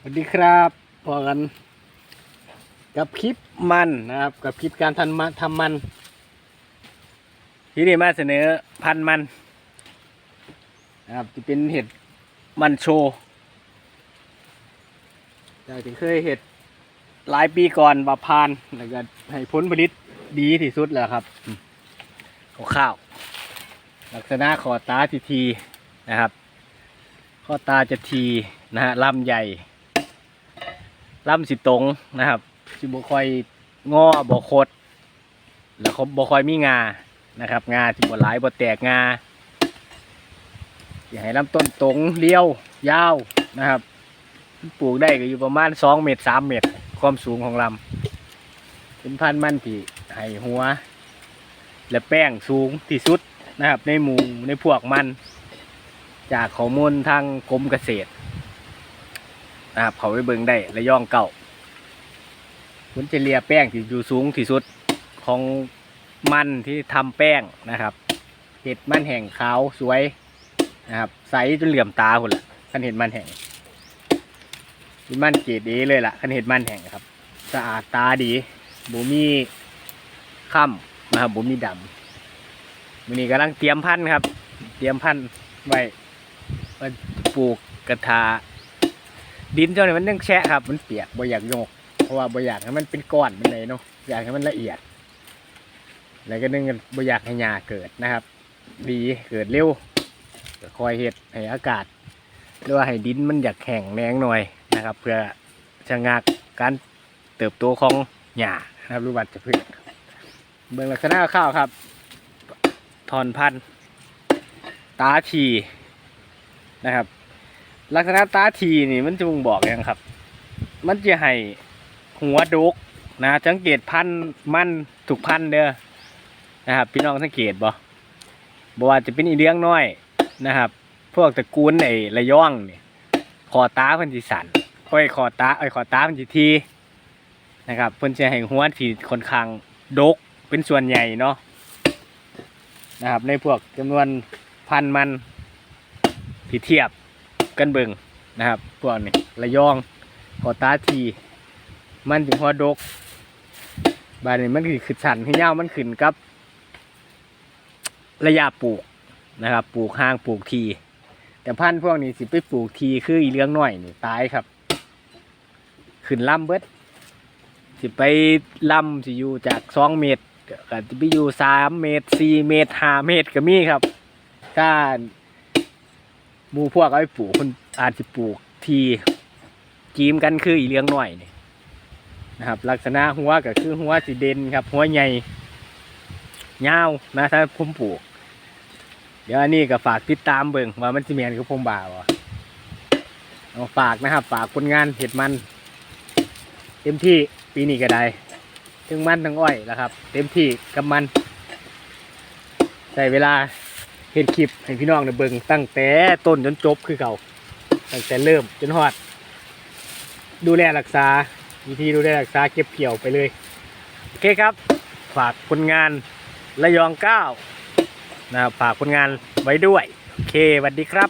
สวัสดีครับพอกัน กับคลิปมันนะครับ กับคลิปการทำมันทำมัน ที่นี่มาเสนอพันธุ์มันนะครับจะเป็นเห็ดมันโชว์แต่ถึงเคยเห็ดหลายปีก่อนว่าพานแล้วก็ให้ผลผลิตดีที่สุดแล้วครับข้าวลักษณะขอตาทีทีนะครับ ข้อตาจะทีนะฮะลำใหญ่ ลำสิตรงนะครับสิบ่คอยงอบอคด แล้วเขาบอคอยมีงานะครับ งาสิบ่หลายบอแตกงาอย่าให้ลำต้นตรงเลี้ยวยาวนะครับปลูกได้ก็อยู่ประมาณสองเมตรสามเมตร ความสูงของลำเป็นพันธุ์มันที่ให้หัว และแป้งสูงที่สุดนะครับ ในหมู่ในพวกมัน จากข้อมูลทางกรมเกษตร นะครับเขาไปเบิ่งได้ระยองเก่าผลเลียแป้งที่อยู่สูงที่สุดของมันที่ทำแป้งนะครับเห็ดมันแห่งขาวสวยนะครับใสจนเหลื่อมตาคนละขันเห็ดมันแห่งมันเกรดเอเลยล่ะขันเห็ดมันแห่งครับสะอาดตาดีบูมีค่ำนะครับบูมีดำวันนี้กำลังเตรียมพันธุ์ครับ เตรียมพันธุ์ไว้มันปลูกกระทา ดินเจ้าเนี่ยมันยังแฉะครับ มันเปียกบ่อยากโยก เพราะว่าบ่อยากให้มันเป็นก้อนเป็นเลยเนาะอยากให้มันละเอียด แล้วก็นึงบ่อยากให้หญ้าเกิดนะครับ ดีเกิดเร็วก็คอยเห็ดให้อากาศหรือว่าให้ดินมันอยากแข็งแรงหน่อยนะครับ เพื่อชะงักการเติบโตของหญ้านะครับรูปบัตรจะพืชเบื้องลักษณะข้าวครับถอนพันธุ์ตาทีนะครับ ลักษณะตาทีนี่มันจะบ่งบอกอยังครับ มันจะให้หัวดกนะสังเกตพันธ์มันถูกพันเด้อนะครับ พี่น้องสังเกตบ่บ่ว่าจะเป็นอีเลี้ยงน้อยนะครับ พวกตระกูลไอ้ระย่องนี่คอตาเพิ่นสิสันโอ้ยคอตาไอ้คอตาเพิ่นสิทีนะครับเพิ่นจะให้หัวที่ค่อนข้างดกเป็นส่วนใหญ่เนาะนะครับ ในพวกจำนวนพันธ์มันที่เทียบ กันเบิงนะครับพวกนี้ระยองขอตาที มันถึงหัวดกบานนี้มันคือขึ้นสันขึ้นยามันขึ้นกับ ระยะปลูกนะครับ ปลูกห่างปลูกที แต่พันธุ์พวกนี้สิไปปลูกทีคืออีเลี้ยงหน้อยนี่ตายครับ ขึ้นลำเบิดสิไปลำสิอยู่จากสองเมตรก็จะไปอยู่สามเมตรสี่เมตรห้าเมตรก็มีครับถ้าห มูพวกเอาไปปลูกคนอาจจะปลูกทีจีมกันคืออีเลี้ยงหน่อยนี่นะครับ ลักษณะหัวก็คือหัวสีเด่นครับ หัวใหญ่ยาวนะถ้าผมปลูก เดี๋ยวอันนี้ก็ฝากติดตามเบิ่งว่ามันสิเมียนกับผมบ่าวเอาฝากนะครับ ฝากผลงานเห็ดมันเต็มที่ปีนี้ก็ได้ทั้งมันทั้งอ้อยนะครับ เต็มที่กับมันใช้เวลา เห็นคลิปให้พี่น้องเนี่ยเบิ่งตั้งแต่ต้นจนจบคือเก่าตั้งแต่เริ่มจนหอด ดูแลรักษาวิธีดูแลรักษาเก็บเกี่ยวไปเลยโอเคครับ ฝากผลงานระยองเก้านะครับฝากผลงานไว้ด้วย โอเคสวัสดีครับ